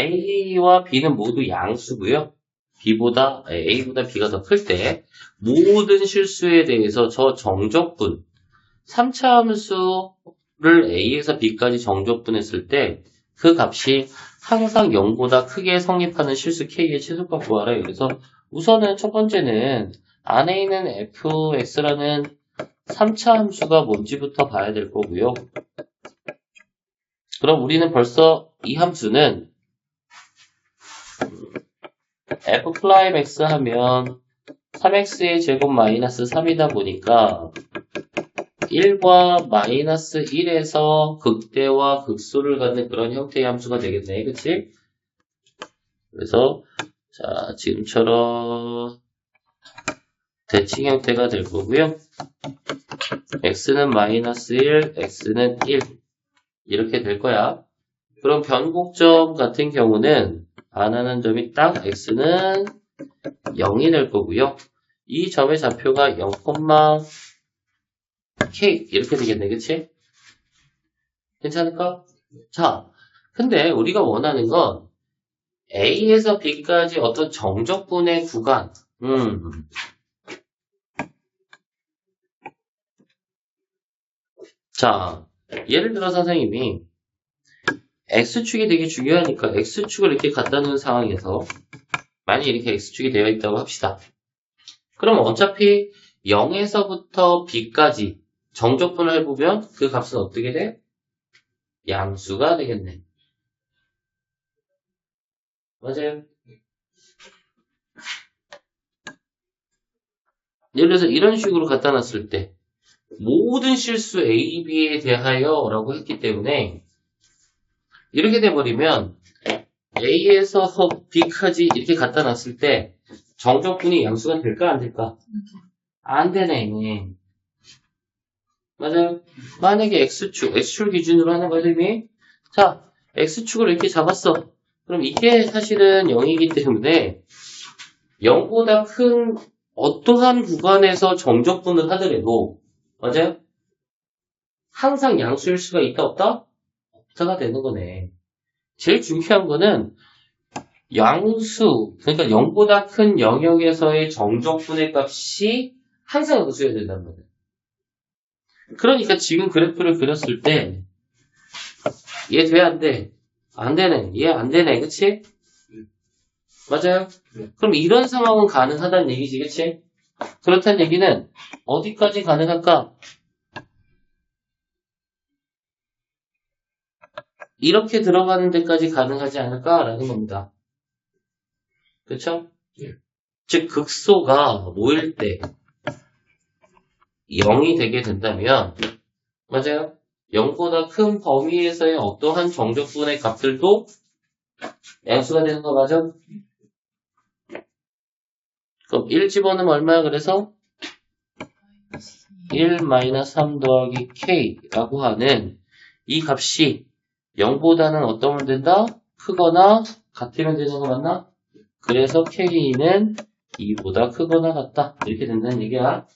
A와 B는 모두 양수고요. B보다 A보다 B가 더 클 때 모든 실수에 대해서 저 정적분 3차 함수를 A에서 B까지 정적분했을 때 그 값이 항상 0보다 크게 성립하는 실수 K의 최소값 구하라. 그래서 우선은 첫 번째는 안에 있는 fx라는 3차 함수가 뭔지부터 봐야 될 거고요. 그럼 우리는 벌써 이 함수는 f 프라임 x 하면 3x의 제곱 마이너스 3이다 보니까 1과 마이너스 1에서 극대와 극소를 갖는 그런 형태의 함수가 되겠네. 그치? 그래서 자 지금처럼 대칭 형태가 될 거고요. x는 마이너스 1, x는 1 이렇게 될 거야. 그럼 변곡점 같은 경우는 반하는 점이 딱 x는 0이 될 거고요. 이 점의 좌표가 0, k 이렇게 되겠네, 그치? 괜찮을까? 자, 근데 우리가 원하는 건 A에서 B까지 어떤 정적분의 구간, 음. 자, 예를 들어 선생님이 X축이 되게 중요하니까 X축을 이렇게 갖다 놓은 상황에서 만약 이렇게 X축이 되어 있다고 합시다. 그럼 어차피 0에서부터 B까지 정적분을 해보면 그 값은 어떻게 돼? 양수가 되겠네. 맞아요. 예를 들어서 이런 식으로 갖다 놨을 때 모든 실수 A, B에 대하여 라고 했기 때문에 이렇게 돼버리면 A에서 B까지 이렇게 갖다 놨을 때 정적분이 양수가 될까 안 될까? 안 되네. 맞아요. 만약에 X축, X축 기준으로 하는 선생님이. 자, X축을 이렇게 잡았어. 그럼 이게 사실은 0이기 때문에 0보다 큰 어떠한 구간에서 정적분을 하더라도 맞아요? 항상 양수일 수가 있다 없다? 없다가 되는 거네. 제일 중요한 거는 양수, 그러니까 0보다 큰 영역에서의 정적분의 값이 항상 양수여야 된다는 거예요. 그러니까 지금 그래프를 그렸을 때 얘 돼, 안 돼? 안 되네. 얘 안 되네. 그치? 맞아요? 그럼 이런 상황은 가능하다는 얘기지. 그치? 그렇다는 얘기는 어디까지 가능할까? 이렇게 들어가는 데까지 가능하지 않을까라는 겁니다. 그쵸? 즉 극소가 모일 때 0이 되게 된다면 맞아요? 0보다 큰 범위에서의 어떠한 정적분의 값들도 양수가 되는 거 맞아? 그럼 1 집어넣으면 얼마야 그래서? 1-3 더하기 k라고 하는 이 값이 0보다는 어떤 걸 된다? 크거나 같으면 되는 거 맞나? 그래서 k는 2보다 크거나 같다 이렇게 된다는 얘기야